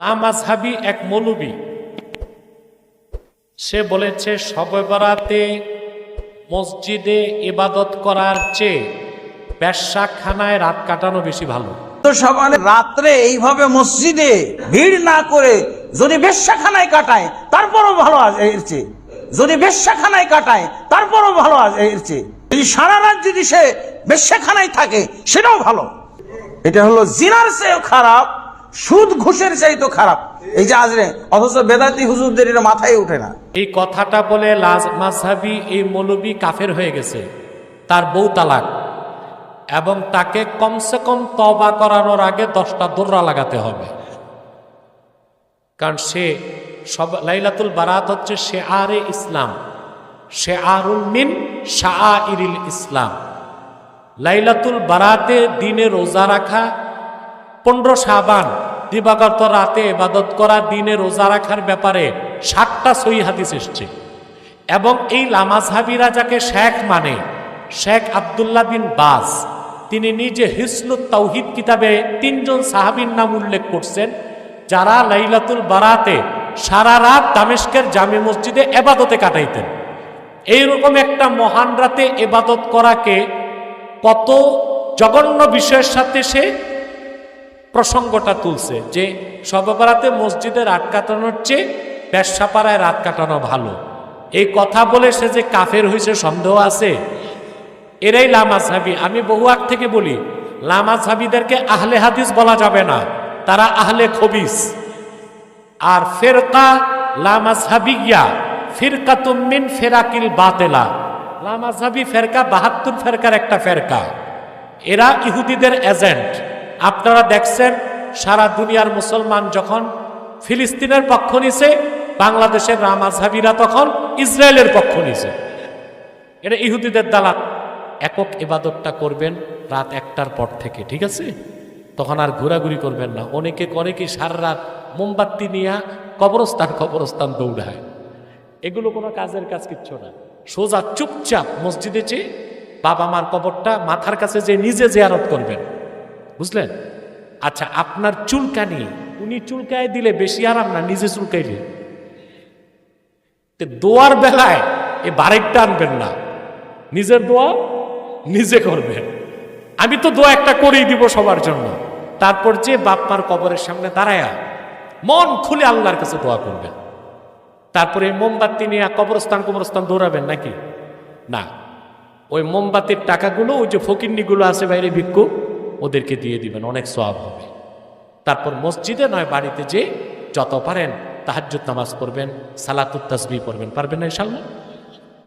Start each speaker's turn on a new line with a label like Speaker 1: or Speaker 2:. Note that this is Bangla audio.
Speaker 1: আমাজহাবি এক মৌলবী। সে বলেছে শবে বরাতে মসজিদে ইবাদত করার চেয়ে ব্যবসাখানায় রাত কাটানো বেশি ভালো।
Speaker 2: তো সবাই রাত্রে এইভাবে মসজিদে ভিড় না করে যদি বেশ্যাখানায় কাটায়, তারপরও ভালো আছে এর চেয়ে। যদি বেশ্যাখানায় কাটায়, তারপরও ভালো আছে এর চেয়ে। যদি সারা রাত যদি সে বেশ্যাখানায় থাকে, সেটাও ভালো। এটা হলো জিনার চেয়েও খারাপ। সুদ ঘুষের চাইতো খারাপ। এই যে আজরে, অথচ বেদাতি হুজুরদের মাথায় ওঠে না।
Speaker 1: এই কথাটা বলে লাজ মাঝহাবি এই মৌলবী কাফের হয়ে গেছে। তার বউ তালাক। এবং তাকে কমসে কম তবা করানোর আগে দশটা দোররা লাগাতে হবে। কারণ সে সব লাইলাতুল বারাত হচ্ছে সে আরে ইসলাম। সে আরুল মিন শাহ ইরিল ইসলাম। লাইলাতুল বারাতে দিনে রোজা রাখা পনেরো সাবান দিবাগত রাতে এবাদত করা, দিনে রোজা রাখার ব্যাপারে ষাটটা সই হাদিস এসছে। এবং এই লামাজহাবিরা যাকে শেখ মানে শেখ আবদুল্লাহ বিন বাস তিনি নিজে হিসনুত তাওহিদ কিতাবে তিনজন সাহাবীর নাম উল্লেখ করছেন, যারা লাইলাতুল বারাতে সারা রাত দামেস্কের জামে মসজিদে এবাদতে কাটাইতেন। এইরকম একটা মহান রাতে এবাদত করাকে কত জঘন্য বিষয়ের সাথে সে প্রসঙ্গটা তুলছে যে সর্বপাড়াতে মসজিদে রাত কাটানোর চেয়ে ব্যবসাপাড়ায় রাত কাটানো ভালো। এই কথা বলে সে যে কাফের হয়েছে সন্দেহ আছে? এরাই লামাজহাবি আমি বহু আগ থেকে বলি লামা লামাজহাবিদেরকে আহলে হাদিস বলা যাবে না, তারা আহলে খবিস। আর ফেরকা লামাজহাবিয়া ফিরকা তুমিন ফেরাকিল বাতেলা। লামাজহাবি ফেরকা, বাহাত্তর ফেরকার একটা ফেরকা। এরা ইহুদিদের এজেন্ট। আপনারা দেখছেন, সারা দুনিয়ার মুসলমান যখন ফিলিস্তিনের পক্ষ নিছে, বাংলাদেশের রামাজহাবিরা তখন ইসরায়েলের পক্ষ নিছে। এটা ইহুদিদের দালাল। একক ইবাদতটা করবেন রাত একটার পর থেকে, ঠিক আছে? তখন আর ঘোরাঘুরি করবেন না। অনেকে করে কি সারা রাত মোমবাতি নিয়ে কবরস্থান কবরস্থান দৌড়ায়। এগুলো কোনো কাজের কাজ কিচ্ছু না। সোজা চুপচাপ মসজিদে চেয়ে বাবা মার কবরটা মাথার কাছে যে নিজে জেয়ারত করবেন। বুঝলেন? আচ্ছা আপনার চুলকানি, উনি চুলকায় দিলে বেশি আরাম না নিজে চুলকাইলে? দোয়ার বেলায় এ বারেকটা আনবেন না। নিজের দোয়া নিজে করবেন। আমি তো দোয়া একটা করেই দিব সবার জন্য। তারপর যে বাপমার কবরের সামনে দাঁড়ায়া, মন খুলে আল্লাহর কাছে দোয়া করবেন। তারপরে মোমবাতি নিয়ে কবরস্থান কবরস্থান দৌড়াবেন নাকি? না। ওই মোমবাতির টাকাগুলো, ওই যে ফকিন্নিগুলো আছে বাইরে ভিক্ষু ওদেরকে দিয়ে দিবেন, অনেক সব হবে। তারপর মসজিদে নয়, বাড়িতে যে যত পারেন, তাহাজ্জুদ নামাজ পড়বেন, সালাতুত তাসবি পড়বেন, পারবেন না ইনশাল্লাহ